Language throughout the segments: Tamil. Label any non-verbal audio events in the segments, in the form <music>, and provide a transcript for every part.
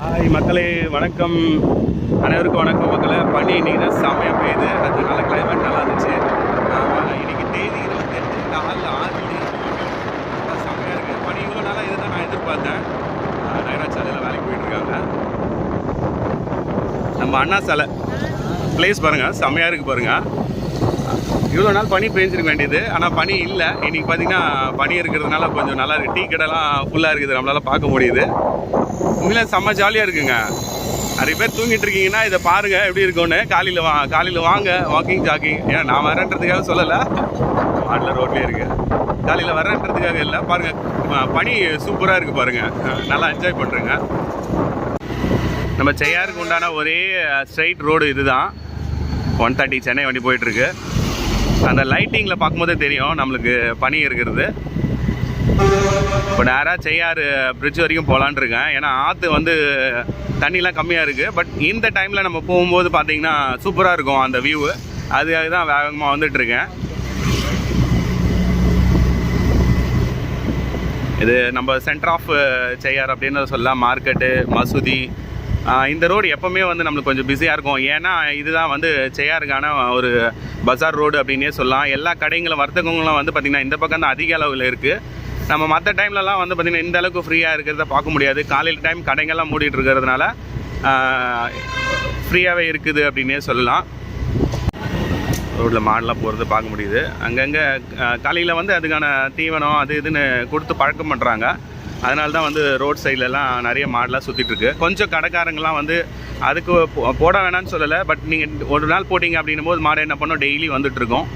ஹாய் மக்களே வணக்கம். அனைவருக்கும் வணக்கம் மக்களே. பனி இன்னைக்கு தான் செம்மையாக பெய்யுது அதனால கிளைமேட் நல்லா இருந்துச்சு. இன்றைக்கி இன்னைக்கு தேதி இருபத்தெட்டு நாலு ஆறு நல்லா செம்மையாக இருக்குது பனி இவ்வளோ நாளாக இதுதான் நான் எதிர்பார்த்தேன். ஆஹ் சாலையில் வேலைக்கு போயிட்டுருக்காங்க நம்ம அண்ணா சாலை. பிளேஸ் பாருங்கள் செம்மையாக இருக்குது பாருங்கள் இவ்வளோ நாள் பனி பெஞ்சிருக்க வேண்டியது. ஆனால் பனி இல்லை. இன்றைக்கி பார்த்தீங்கன்னா பனி இருக்கிறதுனால கொஞ்சம் நல்லா இருக்குது டீ கடைலாம் ஃபுல்லாக இருக்குது. நம்மளால் பார்க்க முடியுது. உண்மையிலே செம்ம ஜாலியாக இருக்குங்க. நிறைய பேர் தூங்கிட்டு இருக்கீங்கன்னா இதை பாருங்க எப்படி இருக்கும்னு. காலையில் வா காலையில் வாங்க வாக்கிங் ஜாக்கிங் ஏன்னா நான் வரேன்றதுக்காக சொல்லலை. மாடல ரோட்லேயே இருக்கு. காலையில் வரேன்றதுக்காக இல்லை. பாருங்க பனி சூப்பராக இருக்கு பாருங்க. நல்லா என்ஜாய் பண்ணுறேங்க நம்ம செய்யாருக்கு உண்டான ஒரே ஸ்ட்ரைட் ரோடு இதுதான். ஒன் தேர்ட்டி சென்னை வண்டி போயிட்டுருக்கு அந்த லைட்டிங்கில் பார்க்கும்போதே தெரியும் நம்மளுக்கு பனி இருக்கிறது. இப்போ நேராக செய்யாறு பிரிட்ஜ் வரைக்கும் போகலான்னு இருக்கேன். ஏன்னா ஆற்று வந்து தண்ணிலாம் கம்மியாக இருக்குது பட் இந்த டைமில் நம்ம போகும்போது பார்த்தீங்கன்னா சூப்பராக இருக்கும் அந்த வியூவு அதுக்காக தான் வேகமாக வந்துட்டுருக்கேன் இது நம்ம சென்டர் ஆஃப் செய்யார் அப்படின்னு சொல்லலாம். மார்க்கெட்டு மசூதி இந்த ரோடு எப்போவுமே வந்து நம்மளுக்கு கொஞ்சம் பிஸியாக இருக்கும். ஏன்னா இதுதான் வந்து செய்யாருக்கான ஒரு பஜார் ரோடு அப்படின்னே சொல்லலாம். எல்லா கடைங்களும் வர்த்தகங்களும் வந்து பார்த்திங்கன்னா இந்த பக்கம் தான் அதிக அளவில் இருக்குது நம்ம மற்ற டைம்லலாம் வந்து பார்த்திங்கன்னா இந்த அளவுக்கு ஃப்ரீயாக இருக்கிறத பார்க்க முடியாது. காலையில் டைம் கடைங்கள்லாம் மூடிட்டு இருக்கிறதுனால ஃப்ரீயாகவே இருக்குது அப்படின்னே சொல்லலாம். ரோட்டில் மாடெலாம் போகிறது பார்க்க முடியுது. அங்கங்கே காலையில் வந்து அதுக்கான தீவனம் அது இதுன்னு கொடுத்து பழக்கம் பண்ணுறாங்க அதனால தான் வந்து ரோட் சைட்லலாம் நிறைய மாடெலாம் சுற்றிட்டு இருக்கு கொஞ்சம் கடைக்காரங்களாம் வந்து அதுக்கு போ- போட வேணாம்னு சொல்லலை பட் நீங்கள் ஒரு நாள் போட்டிங்க அப்படின்னும் போது மாடு என்ன பண்ணோம்? டெய்லி வந்துட்டுருக்கோம்.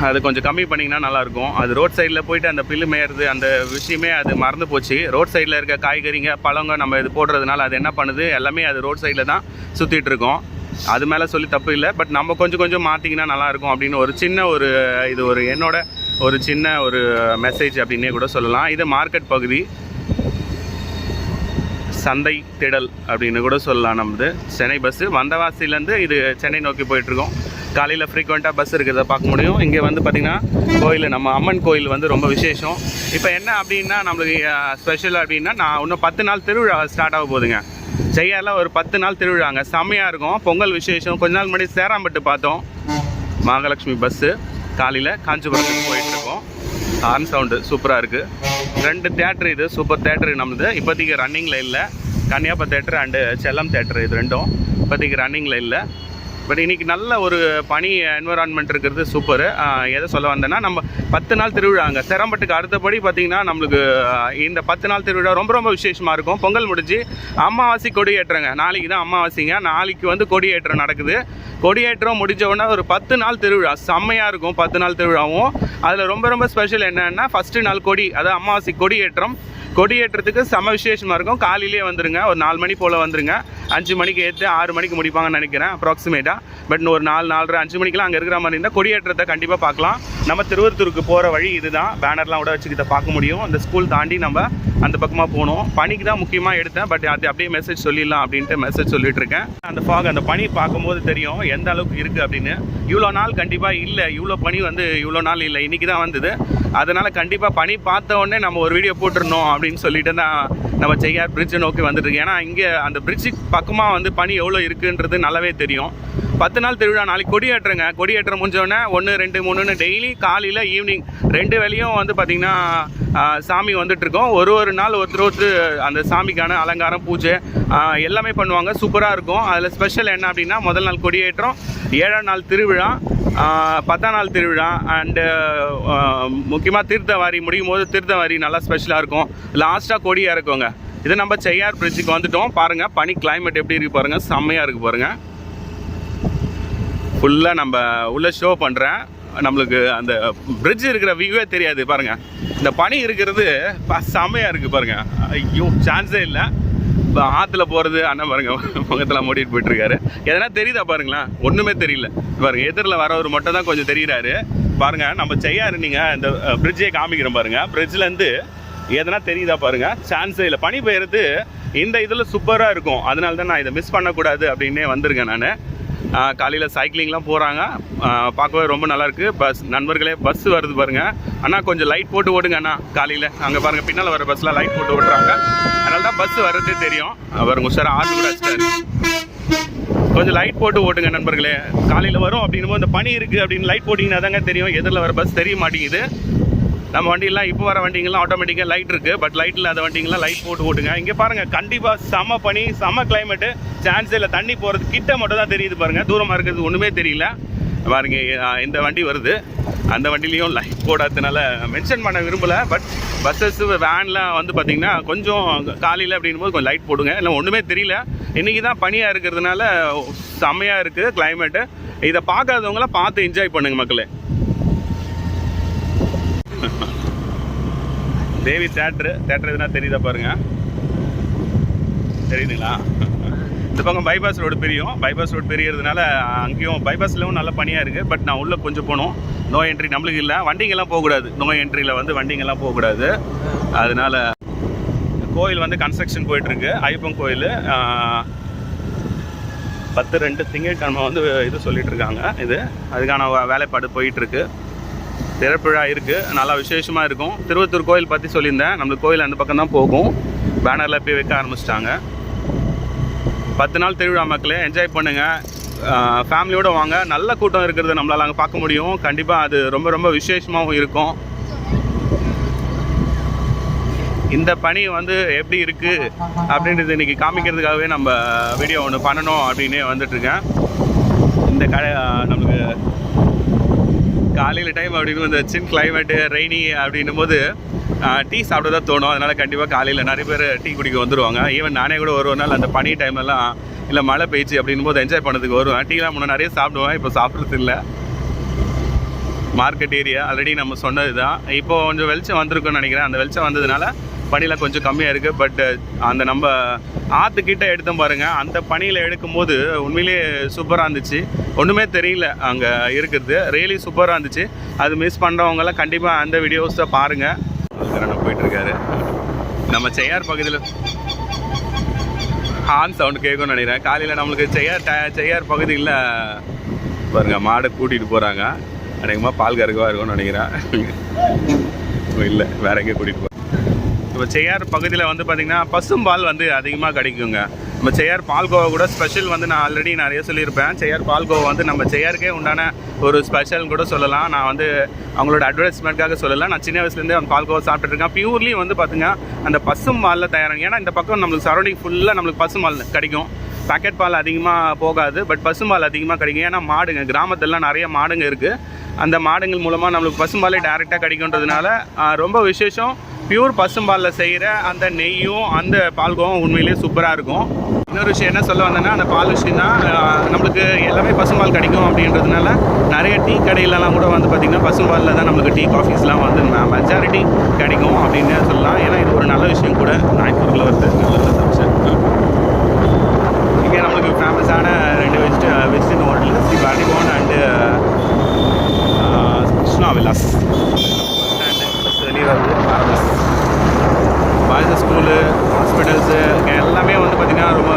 அது கொஞ்சம் கம்மி பண்ணிங்கன்னா நல்லாயிருக்கும். அது ரோட் சைடில் போயிட்டு அந்த பில்லு மேயறது அந்த விஷயமே அது மறந்து போச்சு. ரோட் சைடில் இருக்க காய்கறிங்க பழங்க நம்ம இது போடுறதுனால அது என்ன பண்ணுது? எல்லாமே அது ரோட் சைடில் தான் சுற்றிட்டு இருக்கோம் அது மேலே சொல்லி தப்பு இல்லை பட் நம்ம கொஞ்சம் கொஞ்சம் மாற்றிங்கன்னா நல்லாயிருக்கும் அப்படின்னு ஒரு சின்ன ஒரு இது ஒரு என்னோட ஒரு சின்ன ஒரு மெசேஜ் அப்படின்னே கூட சொல்லலாம். இது மார்க்கெட் பகுதி. சந்தை திடல் அப்படின்னு கூட சொல்லலாம் நம்மது சென்னை பஸ்ஸு வந்தவாசிலேருந்து இது சென்னை நோக்கி போயிட்டுருக்கோம். காலையில் ஃப்ரீக்வெண்ட்டாக பஸ் இருக்கிறத பார்க்க முடியும். இங்கே வந்து பார்த்திங்கன்னா கோயில் நம்ம அம்மன் கோயில் வந்து ரொம்ப விசேஷம். இப்போ என்ன அப்படின்னா நம்மளுக்கு ஸ்பெஷல் அப்படின்னா நான் இன்னும் பத்து நாள் திருவிழா ஸ்டார்ட் ஆக போகுதுங்க. செய்யாரில் ஒரு பத்து நாள் திருவிழாங்க செம்மையாக இருக்கும். பொங்கல் விசேஷம். கொஞ்ச நாள் முன்னாடி சேராம்பட்டு பார்த்தோம். மகாலட்சுமி பஸ்ஸு காலையில் காஞ்சிபுரத்துக்கு போயிட்டுருக்கோம். ஹார்ன் சவுண்டு சூப்பராக இருக்குது ரெண்டு தேட்டர் இது சூப்பர் தேட்டர் நம்மளுது. இப்போதைக்கு ரன்னிங்கில் இல்லை. Kanniyappa theatre and Chellam theatre இது ரெண்டும். இப்போதைக்கு ரன்னிங்கில் இல்லை. பட் இன்னைக்கு நல்ல ஒரு பனி என்வரான்மெண்ட் இருக்கிறது சூப்பர் எதை சொல்ல வந்தேன்னா நம்ம பத்து நாள் திருவிழாங்க சிரம்பட்டுக்கு அடுத்தபடி பார்த்தீங்கன்னா நம்மளுக்கு இந்த பத்து நாள் திருவிழா ரொம்ப ரொம்ப விசேஷமாக இருக்கும். பொங்கல் முடிஞ்சு அமாவாசை கொடியேற்றங்க நாளைக்கு தான் அமாவாசைங்க. நாளைக்கு வந்து கொடியேற்றம் நடக்குது. கொடியேற்றம் முடிஞ்ச உடனே ஒரு பத்து நாள் திருவிழா. செம்மையாக இருக்கும் பத்து நாள் திருவிழாவும். அதில் ரொம்ப ரொம்ப ஸ்பெஷல் என்னென்னா ஃபஸ்ட்டு நாள் கொடி அதாவது அமாவாசை கொடியேற்றம் கொடியேற்றத்துக்கு செம விசேஷமாக இருக்கும். காலையிலேயே வந்துருங்க. ஒரு நாலு மணி போல் வந்துருங்க. அஞ்சு மணிக்கு ஏற்று ஆறு மணிக்கு முடிப்பாங்கன்னு நினைக்கிறேன் அப்ராக்சிமேட்டாக பட் ஒரு நாலு நாலரை அஞ்சு மணிக்கெலாம் அங்கே இருக்கிற மாதிரி இருந்தால் கொடியேற்றத்தை கண்டிப்பாக பார்க்கலாம். நம்ம திருவருத்தூருக்கு போகிற வழி இதுதான். பேனர்லாம் கூட வச்சுக்கிட்ட பார்க்க முடியும். அந்த ஸ்கூல் தாண்டி நம்ம அந்த பக்கமாக போகணும். பனிக்கு தான் முக்கியமாக எடுத்தேன். பட் அது அப்படியே மெசேஜ் சொல்லிடலாம் அப்படின்ட்டு மெசேஜ் சொல்லிட்டு இருக்கேன் அந்த ஃபாக் அந்த பனி பார்க்கும்போது தெரியும் எந்த அளவுக்கு இருக்குது அப்படின்னு. இவ்வளோ நாள் கண்டிப்பாக இல்லை. இவ்வளோ பனி வந்து இவ்வளோ நாள் இல்லை. இன்றைக்கி தான் வந்தது. அதனால் கண்டிப்பாக பனி பார்த்த உடனே நம்ம ஒரு வீடியோ போட்டுருணும் அப்படின்னு சொல்லிட்டு தான் நம்ம செய்யார் பிரிட்ஜை நோக்கி வந்துட்டு ஏன்னா இங்கே அந்த பிரிட்ஜுக்கு பக்கமாக வந்து பனி எவ்வளோ இருக்குன்றது நல்லாவே தெரியும். பத்து நாள் திருவிழா நாளைக்கு கொடியேற்றுங்க கொடியேற்றம் முடிஞ்சோடனே ஒன்று ரெண்டு மூணுன்னு டெய்லி காலையில் ஈவினிங் ரெண்டு வேலையும் வந்து பார்த்திங்கன்னா சாமி வந்துட்டுருக்கோம் ஒரு ஒரு நாள் ஒருத்தர் ஒருத்தர் அந்த சாமிக்கான அலங்காரம் பூஜை எல்லாமே பண்ணுவாங்க. சூப்பராக இருக்கும். அதில் ஸ்பெஷல் என்ன அப்படின்னா முதல் நாள் கொடியேற்றம் ஏழாம் நாள் திருவிழா பத்தாம் நாள் திருவிழா அண்டு முக்கியமாக தீர்த்தவாரி முடியும் போது தீர்த்தவாரி நல்லா ஸ்பெஷலாக இருக்கும். லாஸ்ட்டாக கொடி இறக்குங்க. இது நம்ம செய்யார் பிரிட்ஜுக்கு வந்துட்டோம். பாருங்கள் பனி கிளைமேட் எப்படி இருக்கு பாருங்கள் செம்மையாக இருக்குது பாருங்கள் ஃபுல்லாக நம்ம உள்ளே ஷோ பண்ணுறேன் நம்மளுக்கு அந்த பிரிட்ஜ் இருக்கிற வியூவே தெரியாது பாருங்கள் இந்த பனி இருக்கிறது செம்மையாக இருக்குது பாருங்கள் ஐயோ சான்ஸே இல்லை. இப்போ ஆற்றுல போகிறது அண்ணன் பாருங்க முகத்தில் மூடிட்டு போயிட்டுருக்காரு. எதனா தெரியுதா பாருங்களேன் ஒன்றுமே தெரியல. பாருங்க எதிரில் வரவர் மட்டும் தான் கொஞ்சம் தெரிகிறாரு பாருங்க நம்ம செய்யாரு நீங்கள் இந்த பிரிட்ஜே காமிக்கிறோம் பாருங்க. பிரிட்ஜ்லேருந்து எதனா தெரியுதா பாருங்க? சான்ஸே இல்லை. பனி பெய்யறது இந்த இதில் சூப்பராக இருக்கும். அதனால தான் நான் இதை மிஸ் பண்ணக்கூடாது அப்படின்னே வந்திருக்கேன் நான். காலையில் சைக்கிளிங்லாம் போகிறாங்க பார்க்கவே ரொம்ப நல்லாயிருக்கு பஸ் நண்பர்களே பஸ் வருது பாருங்கள் அண்ணா கொஞ்சம் லைட் போட்டு ஓடுங்க அண்ணா காலையில். அங்கே பாருங்கள் பின்னால் வர பஸ்ஸில் லைட் போட்டு ஓட்டுறாங்க அதனால தான் பஸ் வர்றதே தெரியும். அவர் சார் ஆர்டர் கூட வச்சிட்டாரு கொஞ்சம் லைட் போட்டு ஓட்டுங்க நண்பர்களே. காலையில் வரும் அப்படின்னும் இந்த பனி இருக்குது அப்படின்னு லைட் போட்டிங்கன்னா தாங்க தெரியும். எதிரில் வர பஸ் தெரிய மாட்டேங்குது. நம்ம வண்டியெல்லாம் இப்போ வர வண்டிங்கெல்லாம் ஆட்டோமேட்டிக்காக லைட் இருக்குது பட் லைட் இல்லாத வண்டிங்கெல்லாம் லைட் போட்டு ஓட்டுங்க. இங்கே பாருங்கள் கண்டிப்பாக செம பனி செம கிளைமேட்டு சான்ஸ் இல்லை தண்ணி போகிறது கிட்ட மட்டும் தான் தெரியுது பாருங்கள் தூரமாக இருக்கிறது ஒன்றுமே தெரியல. பாருங்க இந்த வண்டி வருது. அந்த வண்டிலையும் லைட் போடாததுனால மென்ஷன் பண்ண விரும்பலை. பட் பஸ்ஸஸ் வேன்லாம் வந்து பார்த்திங்கன்னா கொஞ்சம் காலையில் அப்படிங்கும்போது கொஞ்சம் லைட் போடுங்க. இல்லை ஒன்றுமே தெரியல. இன்றைக்கி தான் பனியாக இருக்கிறதுனால செம்மையாக இருக்குது கிளைமேட்டு இதை பார்க்காதவங்களாம் பார்த்து என்ஜாய் பண்ணுங்கள் மக்களே. <laughs> தேவி தேட்ரு தேட்டர் எதுனா தெரியுதா பாருங்க. தெரியுதுங்களா? இந்த பக்கம் பைபாஸ் ரோடு பெரியும். பைபாஸ் ரோடு பெரியறதுனால அங்கேயும் பைபாஸ்லவும் நல்ல பனியாக இருக்குது பட் நான் உள்ளே கொஞ்சம் போகணும். நோ என்ட்ரி நம்மளுக்கு இல்லை. வண்டிங்கெல்லாம் போகக்கூடாது. நோ என்ட்ரியில் வந்து வண்டிங்கெல்லாம் போகக்கூடாது. அதனால கோயில் வந்து கன்ஸ்ட்ரக்ஷன் போயிட்டுருக்கு. ஐயப்பன் கோயில். பத்து ரெண்டு திங்கட்கிழமை வந்து இது சொல்லிகிட்ருக்காங்க இது. அதுக்கான வே- வேலைப்பாடு போயிட்டுருக்கு. திறப்பிழா இருக்குது நல்லா விசேஷமாக இருக்கும். திருவத்தூர் கோயில் பற்றி சொல்லியிருந்தேன். நம்மளுக்கு கோயில் அந்த பக்கம் தான் போகும். பேனரில் போய் வைக்க ஆரம்பிச்சிட்டாங்க. பத்து நாள் திருவிழா மக்களே என்ஜாய் பண்ணுங்கள் ஃபேமிலியோடு வாங்க. நல்ல கூட்டம் இருக்கிறத நம்மளால் அங்கே பார்க்க முடியும். கண்டிப்பாக அது ரொம்ப ரொம்ப விசேஷமாகவும் இருக்கும். இந்த பணி வந்து எப்படி இருக்குது அப்படின்றது இன்னைக்கு காமிக்கிறதுக்காகவே நம்ம வீடியோ ஒன்று பண்ணணும் அப்படின்னே வந்துட்டுருக்கேன் இந்த கடை நம்மளுக்கு காலையில் டைம் அப்படின்னு வந்து சின் கிளைமேட்டு ரெய்னி அப்படின்னும் போது டீ சாப்பிட தான் தோணும். அதனால் கண்டிப்பாக காலையில் நிறைய பேர் டீ குடிக்க வந்துடுவாங்க ஈவன் நானே கூட ஒரு நாள் அந்த பனி டைம்லலாம் இல்லை மழை பெய்ச்சு அப்படின்னும் போது என்ஜாய் பண்ணதுக்கு வருவேன். டீலாம் முன்னே நிறைய சாப்பிடுவேன். இப்போ சாப்பிட்றது இல்லை. மார்க்கெட் ஏரியா ஆல்ரெடி நம்ம சொன்னது தான் இப்போ கொஞ்சம் வெளிச்சம் வந்திருக்குன்னு நினைக்கிறேன். அந்த வெளிச்சம் வந்ததுனால பனியில் கொஞ்சம் கம்மியாக இருக்குது பட் uh, அந்த நம்ம ஆற்றுக்கிட்ட எடுத்தோம் பாருங்கள் அந்த பனியில் எடுக்கும்போது உண்மையிலேயே சூப்பராக இருந்துச்சு. ஒன்றுமே தெரியல அங்கே இருக்கிறது. ரியலி சூப்பராக இருந்துச்சு. அது மிஸ் பண்ணுறவங்கலாம் கண்டிப்பாக அந்த வீடியோஸை பாருங்கள் போயிட்டுருக்காரு. நம்ம செய்யார் பகுதியில் ஹார்ன் சவுண்ட் கேட்கும்னு நினைக்கிறேன். காலையில் நம்மளுக்கு செய்யார் ட செய்யார் பகுதியில் பாருங்க மாடை கூட்டிகிட்டு போகிறாங்க அநேகமாக பால் கறக்கவாக இருக்கும்னு நினைக்கிறேன். இல்லை வேற எங்கேயும் கூட்டிகிட்டு போ இப்போ செய்யார் பகுதியில் வந்து பார்த்திங்கன்னா பசும்பால் வந்து அதிகமாக கிடைக்குங்க. நம்ம செய்யார் பால்கோவா கூட ஸ்பெஷல் வந்து நான் ஆல்ரெடி நிறைய சொல்லியிருப்பேன். செய்யார் பால்கோவா வந்து நம்ம செய்யாருக்கே உண்டான ஒரு ஸ்பெஷல் கூட சொல்லலாம். நான் வந்து அவங்களோட அட்வர்டைஸ்மெண்ட்காக சொல்லலை. நான் சின்ன வயசுலேருந்தே அந்த பால்கோவா சாப்பிட்டுருக்கேன் பியூர்லி வந்து பார்த்திங்கன்னா அந்த பசும்பாலில் தயாராங்க. ஏன்னா இந்த பக்கம் நம்மளுக்கு சரௌண்டிங் ஃபுல்லாக நம்மளுக்கு பசும்பால் கிடைக்கும். பாக்கெட் பால் அதிகமாக போகாது பட் பசும்பால் அதிகமாக கிடைக்கும். ஏன்னா மாடுங்க கிராமத்துலலாம் நிறைய மாடுங்க இருக்குது அந்த மாடுங்கள் மூலமாக நம்மளுக்கு பசும்பாலே டேரெக்டாக கிடைக்குன்றதுனால ரொம்ப விசேஷம். பியூர் பசும்பாலில் செய்கிற அந்த நெய்யும் அந்த பால்கோவும் உண்மையிலேயே சூப்பராக இருக்கும். இன்னொரு விஷயம் என்ன சொல்ல வந்தேன்னா அந்த பால் விஷயம் தான் நம்மளுக்கு எல்லாமே பசும்பால் கிடைக்கும் அப்படின்றதுனால நிறைய டீ கடையிலலாம் கூட வந்து பார்த்திங்கன்னா பசும்பாலில் தான் நம்மளுக்கு டீ காஃபீஸ்லாம் வந்து மெஜாரிட்டி கிடைக்கும் அப்படின்னு சொல்லலாம். ஏன்னா இது ஒரு நல்ல விஷயம் கூட. நாய்ப்பூரில் வருது நல்ல சம்சன் இங்கே நம்மளுக்கு ஃபேமஸான ஸ்கூலு ஹாஸ்பிட்டல்ஸு எல்லாமே வந்து பார்த்திங்கன்னா ரொம்ப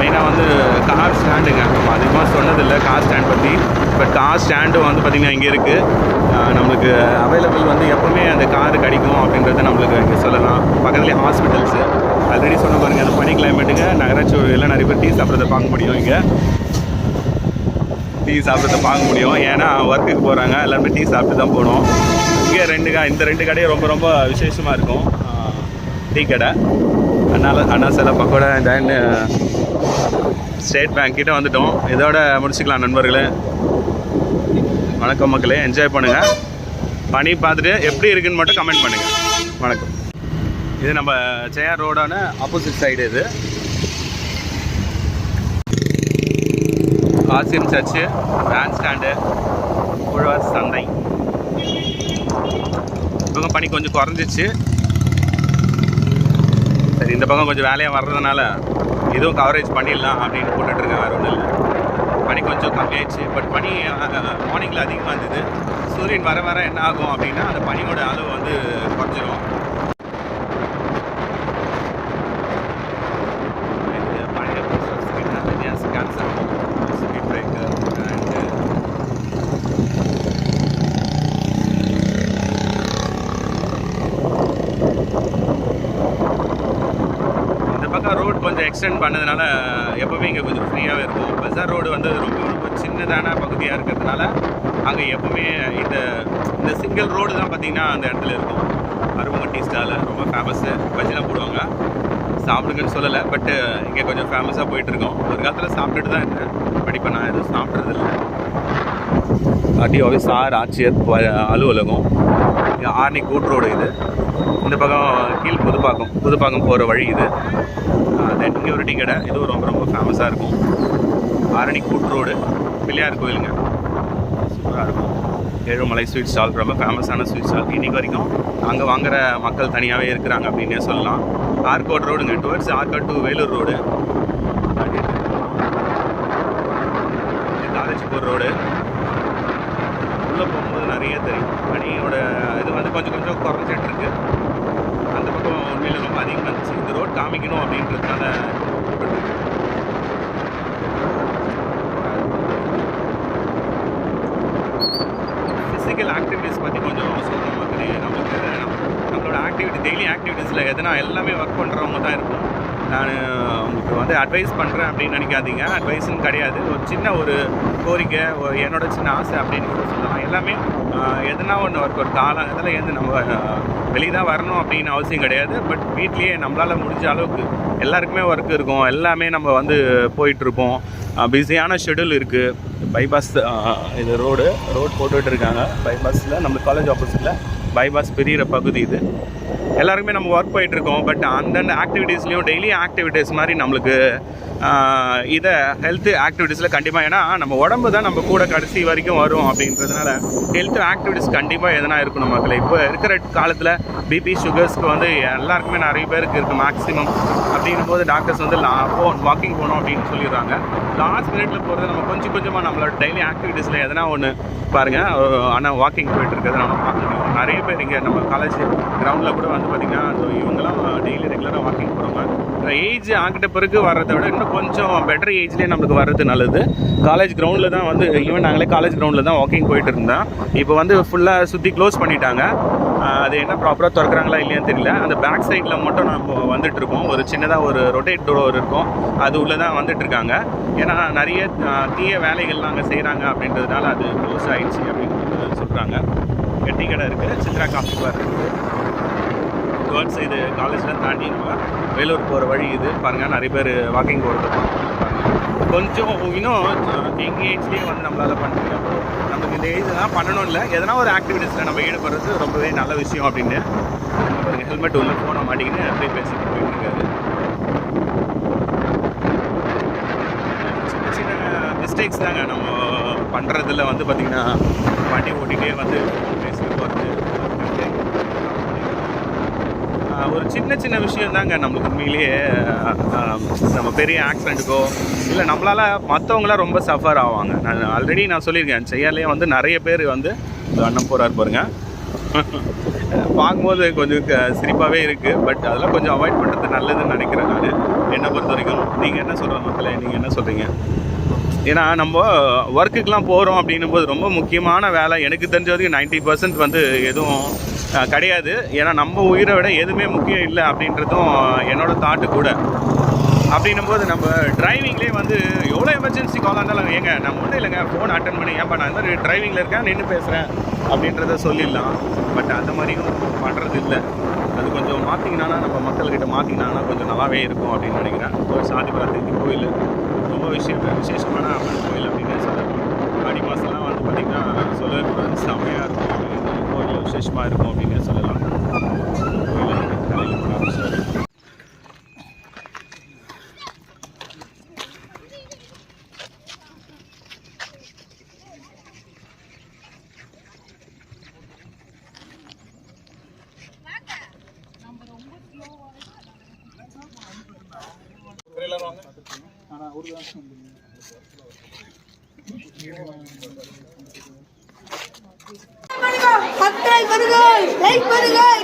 மெயினாக வந்து கார் ஸ்டாண்டுங்க நம்ம அதிகமாக சொன்னதில்லை கார் ஸ்டாண்ட் பற்றி பட் கார் ஸ்டாண்டும் வந்து பார்த்திங்கன்னா இங்கே இருக்குது நம்மளுக்கு அவைலபிள் வந்து எப்போவுமே அந்த கார் கிடைக்கும் அப்படின்றத நம்மளுக்கு இங்கே சொல்லலாம். பக்கத்துலேயே ஹாஸ்பிட்டல்ஸு ஆல்ரெடி சொன்ன பாருங்கள் அந்த பனி கிளைமேட்டுங்க நகராட்சி எல்லாம் நிறைய பேர் டீ சாப்பிட்றத பார்க்க முடியும் இங்கே. டீ சாப்பிட்றத பார்க்க முடியும். ஏன்னா ஒர்க்குக்கு போகிறாங்க எல்லாருமே டீ சாப்பிட்டு தான் போகணும். இங்கே ரெண்டு கா இந்த ரெண்டு கடையும் ரொம்ப ரொம்ப விசேஷமாக இருக்கும். டீ கடை. அண்ணால அண்ணா சில pakoda and State uh, bank கிட்ட வந்துட்டோம். இதோட முடிச்சுக்கலாம் நண்பர்களே. வணக்கம் மக்களே என்ஜாய் பண்ணுங்கள் பனி பார்த்துட்டு எப்படி இருக்குன்னு மட்டும் கமெண்ட் பண்ணுங்கள் வணக்கம். இது நம்ம ஜெயார் ரோடான ஆப்போசிட் சைடு இது. ஆசியம் சர்ச்சு வேன் ஸ்டாண்டு உழவர் சந்தை. இவங்க பனி கொஞ்சம் குறைஞ்சிச்சு. சரி இந்த பக்கம் கொஞ்சம் வேலையாக வர்றதுனால இதுவும் கவரேஜ் பண்ணிடலாம் அப்படின்னு போட்டுட்ருக்கேன் வேறு ஒன்றும் இல்லை. பனி கொஞ்சம் கம்மியாயிடுச்சு. பட் பனி மார்னிங்கில் அதிகமாக இருந்தது. சூரியன் வர வர என்ன ஆகும் அப்படின்னா அந்த பனியோட அளவு வந்து குறைஞ்சிரும் இது பழைய கேன்சர் பக்கம் ரோடு கொஞ்சம் எக்ஸ்டெண்ட் பண்ணதுனால எப்போவுமே இங்கே கொஞ்சம் ஃப்ரீயாகவே இருக்கும் பஸார் ரோடு வந்து ரொம்ப ரொம்ப சின்னதான பகுதியாக இருக்கிறதுனால அங்கே எப்போவுமே இந்த இந்த சிங்கிள் ரோடு தான் பார்த்திங்கன்னா அந்த இடத்துல இருக்கும். அருவங்க டீ ஸ்டாலில் ரொம்ப ஃபேமஸ்ஸு பஜ்ஜிலாம் போடுவாங்க. சாப்பிடுங்கன்னு சொல்லலை பட்டு இங்கே கொஞ்சம் ஃபேமஸாக போயிட்டுருக்கோம். ஒரு காலத்தில் சாப்பிட்டுட்டு தான் இருந்தேன். பட் இப்போ நான் எதுவும் சாப்பிட்றதில்லை இல்லை. சார் ஆட்சியர் அலுவலகம். இங்கே ஆர்னி கூட் ரோடு இது. இந்த பக்கம் கீழ் புதுப்பாக்கம் புதுப்பாக்கம் போகிற வழி இது. தென் இங்கே ஒரு டீ கடை. இதுவும் ரொம்ப ரொம்ப ஃபேமஸாக இருக்கும். ஆரணி கூட் ரோடு பிள்ளையார் கோயிலுங்க. சூப்பராக இருக்கும். ஏழுமலை ஸ்வீட் ஸ்டால் ரொம்ப ஃபேமஸான ஸ்வீட் ஸ்டால் இன்னைக்கு வரைக்கும் அங்கே வாங்குற மக்கள் தனியாகவே இருக்கிறாங்க அப்படின்னே சொல்லலாம். ஆர்கோட் ரோடுங்க. Towards Arcot to Vellore road. காலேஜ்பூர் road. உள்ளே போகும்போது நிறைய தெரியும். பனியோட இது வந்து கொஞ்சம் கொஞ்சம் குறைஞ்சிட்ருக்கு உண்மையில் ரொம்ப அதிகமாக இருந்துச்சு. இந்த ரோட் காமிக்கணும் அப்படின்றதுனால ஃபிசிக்கல் ஆக்டிவிட்டீஸ் பற்றி கொஞ்சம் சொல்கிற மாதிரி நமக்கு நம்மளோட ஆக்டிவிட்டி டெய்லி ஆக்டிவிட்டீஸில் எதனா எல்லாமே ஒர்க் பண்ணுறவங்க தான் இருக்கும் நான் உங்களுக்கு வந்து அட்வைஸ் பண்ணுறேன் அப்படின்னு நினைக்காதீங்க. அட்வைஸுன்னு கிடையாது. ஒரு சின்ன ஒரு கோரிக்கை ஒரு என்னோட சின்ன ஆசை அப்படின்னு கூட சொல்லலாம். எல்லாமே எதனா ஒன்று ஒர்க் ஒரு காலம் இதில் ஏந்து நம்ம வெளியே தான் வரணும் அப்படின்னு அவசியம் கிடையாது. பட் வீட்லேயே நம்மளால் முடிஞ்ச அளவுக்கு எல்லாருக்குமே ஒர்க் இருக்கும். எல்லாமே நம்ம வந்து போயிட்டுருப்போம். பிஸியான ஷெடியூல் இருக்குது பைபாஸ் இது ரோடு ரோட் போட்டுக்கிட்டு இருக்காங்க. பைபாஸில் நம்ம காலேஜ் ஆப்போசிட்டில் பைபாஸ் பிரிகிற பகுதி இது. எல்லாருக்குமே நம்ம ஒர்க் போயிட்டுருக்கோம் பட் அந்தந்த ஆக்டிவிட்டீஸ்லேயும் டெய்லி ஆக்டிவிட்டீஸ் மாதிரி நம்மளுக்கு இதை ஹெல்த் ஆக்டிவிட்டீஸில் கண்டிப்பாக ஏன்னா நம்ம உடம்பு தான் நம்ம கூட கடைசி வரைக்கும் வரும் அப்படின்றதுனால ஹெல்த் ஆக்டிவிட்டீஸ் கண்டிப்பாக எதனா இருக்கணும் மக்களை. இப்போ இருக்கிற காலத்தில் பிபி சுகர்ஸ்க்கு வந்து எல்லாருக்குமே நிறைய பேருக்கு இருக்குது மேக்ஸிமம் அப்படின்னும் போது டாக்டர்ஸ் வந்து போ வாக்கிங் போகணும் அப்படின்னு சொல்லிடுறாங்க. லாஸ்ட் மினிட்ல போகிறது நம்ம கொஞ்சம் கொஞ்சமாக நம்மளோட டெய்லி ஆக்டிவிட்டீஸில் எதனா ஒன்று பாருங்கள் ஆனால் வாக்கிங் போயிட்டு இருக்கிறத நம்ம பார்க்கணும். நிறைய பேர் இங்கே நம்ம காலேஜ் கிரவுண்டில் கூட வந்து பார்த்திங்கன்னா ஸோ இவங்கெல்லாம் டெய்லி ரெகுலராக வாக்கிங் போகிறவங்க ஏஜ் ஆகிட்ட பிறகு வர்றதை விட இன்னும் கொஞ்சம் பெட்டர் ஏஜ்லேயே நம்மளுக்கு வர்றது நல்லது. காலேஜ் கிரவுண்டில் தான் வந்து ஈவன் நாங்களே காலேஜ் கிரவுண்டில் தான் வாக்கிங் போயிட்டு இருந்தோம். இப்போ வந்து ஃபுல்லாக சுற்றி க்ளோஸ் பண்ணிட்டாங்க. அது என்ன ப்ராப்பராக திறக்கிறாங்களா இல்லையான்னு தெரியல. அந்த பேக் சைடில் மட்டும் நம்ம வந்துட்டு இருக்கோம். ஒரு சின்னதாக ஒரு ரொட்டேட் டோர் இருக்கும். அது உள்ளே தான் வந்துட்டு இருக்காங்க. ஏன்னா நிறைய தீய வேலைகள்லாம் அங்கே செய்கிறாங்க அப்படின்றதுனால அது க்ளோஸ் ஆகிடுச்சு அப்படின்னு சொல்கிறாங்க கெட்டி கடை இருக்குது சித்ரா காஃபி பார் இருக்குது இது காலேஜில் தாண்டி நம்ம வேலூர் போகிற வழி இது. பாருங்கள் நிறைய பேர் வாக்கிங் போகிறது கொஞ்சம் இன்னும் எங்கள் ஏஜ்லேயே வந்து நம்மளால் பண்ணுறோம் நமக்கு இந்த ஏஜ் தான் பண்ணணும் இல்லை. எதனா ஒரு ஆக்டிவிட்டீஸில் நம்ம ஈடுபடுறது ரொம்பவே நல்ல விஷயம் அப்படின்னு. பாருங்க ஹெல்மெட் உள்ள போன மாட்டிக்கின்னு அப்படியே பேசிட்டு போயிட்டு இருக்காரு. சின்ன சின்ன மிஸ்டேக்ஸ் தாங்க. நம்ம பண்ணுறதுல வந்து பார்த்திங்கன்னா வண்டி ஓட்டிகிட்டே வந்து பேசிட்டு போகிறது ஒரு சின்ன சின்ன விஷயம் தாங்க நம்மளுக்கு உண்மையிலேயே நம்ம பெரிய ஆக்சிடெண்ட்டுக்கோ இல்லை நம்மளால் மற்றவங்களாம் ரொம்ப சஃபர் ஆவாங்க. நான் ஆல்ரெடி நான் சொல்லியிருக்கேன் செய்யாலே வந்து நிறைய பேர் வந்து அண்ணன் போகிறார் பாருங்க. <laughs> பார்க்கும்போது கொஞ்சம் சிரிப்பாகவே இருக்குது பட் அதெல்லாம் கொஞ்சம் அவாய்ட் பண்ணுறது நல்லதுன்னு நினைக்கிறேன் நான். என்னை பொறுத்த வரைக்கும் நீங்கள் என்ன சொல்கிற மக்களே? நீங்கள் என்ன சொல்கிறீங்க ஏன்னா நம்ம ஒர்க்குக்கெலாம் போகிறோம் அப்படின்னும் போது ரொம்ப முக்கியமான வேலை. எனக்கு தெரிஞ்ச வரைக்கும் நைன்ட்டி பர்சன்ட் வந்து எதுவும் கிடையாது. ஏன்னா நம்ம உயிரை விட எதுவுமே முக்கியம் இல்லை அப்படின்றதும் என்னோட தாட்டு கூட. அப்படின்னும் போது நம்ம டிரைவிங்லேயே வந்து எவ்வளோ எமர்ஜென்சி காலாக இருந்தாலும் ஏங்க நம்ம ஒன்றும் இல்லைங்க ஃபோன் அட்டன் பண்ணி ஏன்பா நான் இந்த மாதிரி டிரைவிங்கில் இருக்கேன் நின்று பேசுகிறேன் அப்படின்றத சொல்லிடலாம். பட் அந்த மாதிரியும் பண்ணுறது இல்லை. அது கொஞ்சம் மாற்றிங்கன்னா நம்ம மக்கள்கிட்ட மாற்றிங்கன்னா கொஞ்சம் நல்லாவே இருக்கும் அப்படின்னு நினைக்கிறேன். ஒரு சாதிபுரத்துக்கு கோயில் ரொம்ப விஷயம் விசேஷமான அம்மன் கோயில் அப்படின்னு சொல்லலாம் ஆடி மாதம்லாம் வந்து பார்த்திங்கன்னா சொல்லவே கூடாது செம்மையாக இருக்கும். விசேஷமாக இருக்கும் அப்படின்னு சொல்லலாம். ஆனால் தலையில் போட ஆரம்பிச்சாரு